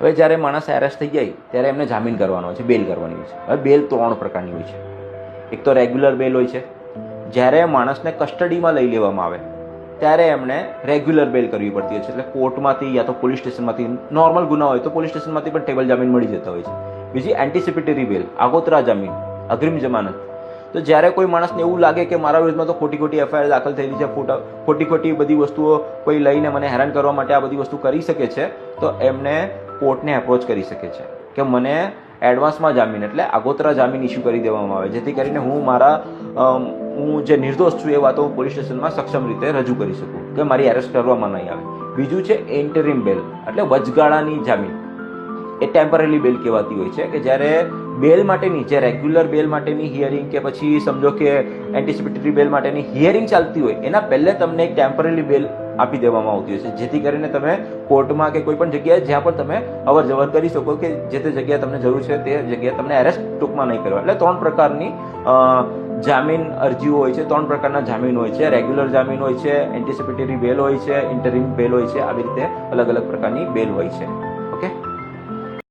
હવે જ્યારે માણસ એરેસ્ટ થઈ જાય, ત્યારે એમને જામીન કરવાનો છે બેલ કરવાની હોય છે. હવે બેલ ત્રણ પ્રકારની હોય છે. એક તો રેગ્યુલર બેલ હોય છે. જ્યારે માણસને કસ્ટડીમાં લઈ લેવામાં આવે, ત્યારે એમણે રેગ્યુલર બેલ કરવી પડતી હોય છે. એટલે કોર્ટમાંથી યા તો પોલીસ સ્ટેશનમાંથી નોર્મલ ગુના હોય તો પોલીસ સ્ટેશનમાંથી પણ ટેબલ જામીન મળી જતા હોય છે. બીજી એન્ટિસિપેટરી બેલ આગોતરા જામીન, અગ્રિમ જમાનત. તો જ્યારે કોઈ માણસને એવું લાગે કે મારા વિરુદ્ધમાં તો ખોટી ખોટી એફઆઈઆર દાખલ થયેલી છે, ખોટા, ખોટી ખોટી બધી વસ્તુઓ કોઈ લઈને મને હેરાન કરવા માટે આ બધી વસ્તુ કરી શકે છે, તો એમને કોર્ટને એપ્રોચ કરી શકે છે. કે મને એડવાન્સમાં જામીન, એટલે આગોતરા જામીન ઇસ્યુ કરી દેવામાં આવે, જેથી કરીને હું મારા હું જે નિર્દોષ છું એ વાતો હું પોલીસ સ્ટેશનમાં સક્ષમ રીતે રજૂ કરી શકું, કે મારી એરેસ્ટ કરવામાં નહીં આવે. બીજું છે એન્ટરિમ બેલ એટલે વચગાળાની જામીન. એ ટેમ્પરરી બેલ કહેવાતી હોય છે કે જ્યારે બેલ માટેની જે રેગ્યુલર બેલ માટેની હિયરિંગ કે પછી સમજો કે એન્ટિસિપેટરી બેલ માટેની હિયરિંગ ચાલતી હોય, એના પહેલે તમને એક ટેમ્પરરી બેલ આપી દેવામાં આવતી હોય છે. જેથી કરીને તમે કોર્ટમાં કે કોઈ પણ જગ્યાએ જ્યાં પણ તમે અવર જવર કરી શકો કે જે તે જગ્યાએ તમને જરૂર છે તે જગ્યાએ તમને એરેસ્ટ ટૂંકમાં નહીં કરવા. એટલે ત્રણ પ્રકારની જામીન અરજીઓ હોય છે, ત્રણ પ્રકારના જામીન હોય છે. રેગ્યુલર જામીન હોય છે એન્ટિસિપેટરી બેલ હોય છે ઇન્ટરિમ બેલ હોય છે, આવી રીતે અલગ અલગ પ્રકારની બેલ હોય છે.